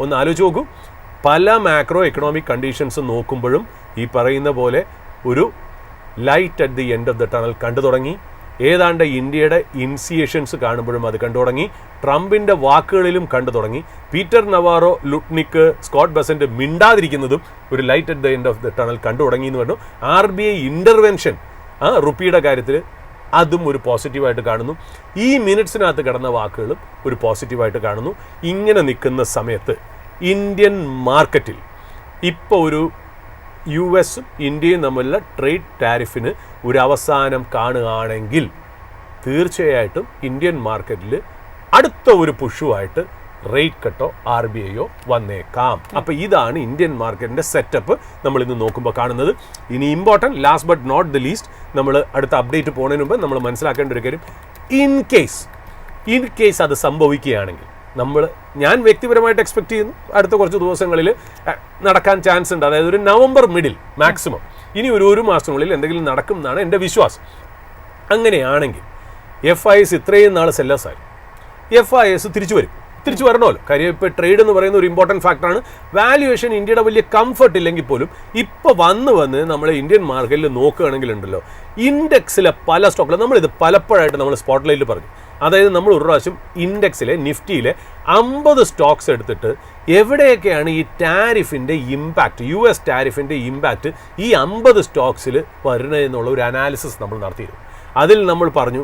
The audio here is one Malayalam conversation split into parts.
ഒന്ന് ആലോചിച്ച് നോക്കൂ. പല മാക്രോ എക്കണോമിക് കണ്ടീഷൻസ് നോക്കുമ്പോഴും ഈ പറയുന്ന പോലെ ഒരു light at the end of the tunnel കണ്ടു തുടങ്ങി. ഏതാണ്ട് ഇന്ത്യയുടെ ഇൻസിയേഷൻസ് കാണുമ്പോഴും അത് കണ്ടു തുടങ്ങി. ട്രംപിന്റെ വാക്കുകളിലും കണ്ടു തുടങ്ങി. Peter Navarro Lutnick Scott Bessent മിണ്ടാതിരിക്കുന്നതും ഒരു light at the end of the tunnel കണ്ടു തുടങ്ങി എന്ന് പറഞ്ഞു. ആർ ബി ഐ ഇന്റർവെൻഷൻ ആ റുപ്പിയുടെ കാര്യത്തിൽ അതും ഒരു പോസിറ്റീവായിട്ട് കാണുന്നു. ഈ മിനിറ്റ്സിനകത്ത് കിടന്ന വാക്കുകളും ഒരു പോസിറ്റീവായിട്ട് കാണുന്നു. ഇങ്ങനെ നിൽക്കുന്ന സമയത്ത് ഇന്ത്യൻ മാർക്കറ്റിൽ ഇപ്പോൾ ഒരു യു എസും ഇന്ത്യയും തമ്മിലുള്ള ട്രേഡ് ടാരിഫിന് ഒരു അവസാനം കാണുകയാണെങ്കിൽ തീർച്ചയായിട്ടും ഇന്ത്യൻ മാർക്കറ്റിൽ അടുത്ത ഒരു പുഷുവായിട്ട് റേറ്റ് കട്ടോ ആർ ബി ഐയോ വന്നേക്കാം. അപ്പോൾ ഇതാണ് ഇന്ത്യൻ മാർക്കറ്റിന്റെ സെറ്റപ്പ് നമ്മൾ ഇന്ന് നോക്കുമ്പോൾ കാണുന്നത്. ഇനി important last but not the least നമ്മൾ അടുത്ത അപ്ഡേറ്റ് പോകുന്നതിന് മുമ്പ് നമ്മൾ മനസ്സിലാക്കേണ്ട ഒരു കാര്യം. ഇൻ കേസ് ഇൻ കേസ് അത് സംഭവിക്കുകയാണെങ്കിൽ നമ്മൾ ഞാൻ വ്യക്തിപരമായിട്ട് എക്സ്പെക്ട് ചെയ്യുന്നു. അടുത്ത കുറച്ച് ദിവസങ്ങളിൽ നടക്കാൻ ചാൻസ് ഉണ്ട്. അതായത് ഒരു നവംബർ മിഡിൽ മാക്സിമം ഇനി ഒരു ഒരു മാസത്തിനുള്ളിൽ എന്തെങ്കിലും നടക്കും എന്നാണ് എന്റെ വിശ്വാസം. അങ്ങനെയാണെങ്കിൽ എഫ് ഐ എസ് ഇത്രയും നാൾ സെല്ലേഴ്സായി എഫ് ഐ എസ് തിരിച്ചു വരും. തിരിച്ചു വരണമല്ലോ. കാര്യം ഇപ്പോൾ ട്രേഡ് എന്ന് പറയുന്ന ഒരു ഇമ്പോർട്ടന്റ് ഫാക്ടറാണ് വാല്യുവേഷൻ ഇന്ത്യയുടെ വലിയ കംഫർട്ട് ഇല്ലെങ്കിൽ പോലും ഇപ്പോൾ വന്ന് വന്ന് നമ്മൾ ഇന്ത്യൻ മാർക്കറ്റിൽ നോക്കുകയാണെങ്കിൽ ഉണ്ടല്ലോ ഇൻഡെക്സിലെ പല സ്റ്റോക്കുകൾ നമ്മളിത് പലപ്പോഴായിട്ട് നമ്മൾ സ്പോട്ട്ലൈറ്റിൽ പറഞ്ഞു. അതായത് നമ്മൾ ഒരു പ്രാവശ്യം ഇൻഡെക്സിലെ നിഫ്റ്റിയിലെ അമ്പത് സ്റ്റോക്സ് എടുത്തിട്ട് എവിടെയൊക്കെയാണ് ഈ ടാരിഫിന്റെ ഇമ്പാക്റ്റ് യു എസ് ടാരിഫിന്റെ ഇമ്പാക്റ്റ് ഈ അമ്പത് സ്റ്റോക്സിൽ വരുന്നതെന്നുള്ള ഒരു അനാലിസിസ് നമ്മൾ നടത്തിയിരുന്നു. അതിൽ നമ്മൾ പറഞ്ഞു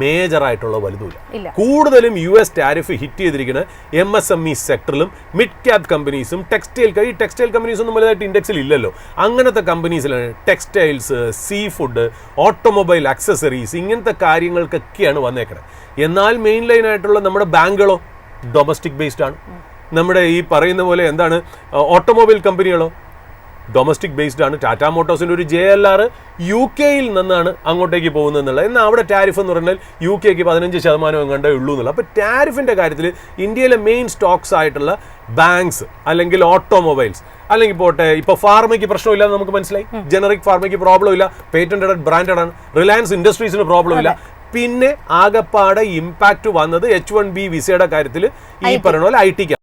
മേജറായിട്ടുള്ള വലുതുമില്ല. കൂടുതലും യു എസ് ടാരിഫ് ഹിറ്റ് ചെയ്തിരിക്കുന്ന എം എസ് എം ഇ സെക്ടറിലും മിഡ് ക്യാപ് കമ്പനീസും ടെക്സ്റ്റൈൽ ഈ ടെക്സ്റ്റൈൽ കമ്പനീസ് ഒന്നും വലുതായിട്ട് ഇൻഡെക്സിൽ ഇല്ലല്ലോ. അങ്ങനത്തെ കമ്പനീസിലാണ് textiles seafood automobile accessories ഇങ്ങനത്തെ കാര്യങ്ങൾക്കൊക്കെയാണ് വന്നേക്കുന്നത് എന്നാൽ മെയിൻ ലൈൻ ആയിട്ടുള്ള നമ്മുടെ ബാങ്കുകളോ ഡൊമസ്റ്റിക് ബേസ്ഡ് ആണ്. നമ്മുടെ ഈ പറയുന്ന പോലെ എന്താണ് ഓട്ടോമൊബൈൽ കമ്പനികളോ ഡൊമസ്റ്റിക് ബേസ്ഡ് ആണ്. ടാറ്റ മോട്ടോഴ്സിന്റെ ഒരു ജെ എൽ ആർ യു കെയിൽ നിന്നാണ് അങ്ങോട്ടേക്ക് പോകുന്നത് എന്നുള്ളത്. എന്നാൽ അവിടെ ടാരിഫ് എന്ന് പറഞ്ഞാൽ യു കെക്ക് പതിനഞ്ച് ശതമാനം എങ്ങാണ്ടേ ഉള്ളൂ എന്നുള്ളത്. അപ്പോൾ ടാരിഫിന്റെ കാര്യത്തിൽ ഇന്ത്യയിലെ മെയിൻ സ്റ്റോക്സ് ആയിട്ടുള്ള ബാങ്ക്സ് അല്ലെങ്കിൽ ഓട്ടോമൊബൈൽസ് അല്ലെങ്കിൽ പോട്ടെ ഇപ്പോൾ ഫാർമയ്ക്ക് പ്രശ്നമില്ല എന്ന് നമുക്ക് മനസ്സിലായി. ജനറിക് ഫാർമയ്ക്ക് പ്രോബ്ലം ഇല്ല. പേറ്റന്റഡ് ബ്രാൻഡഡ് ആണ്. റിലയൻസ് ഇൻഡസ്ട്രീസിന് പ്രോബ്ലം ഇല്ല. പിന്നെ ആകപ്പാടെ ഇമ്പാക്റ്റ് വന്നത് എച്ച് വൺ ബി വിസയുടെ കാര്യത്തിൽ ഈ പറഞ്ഞ പോലെ ഐ ടിക്കാണ്.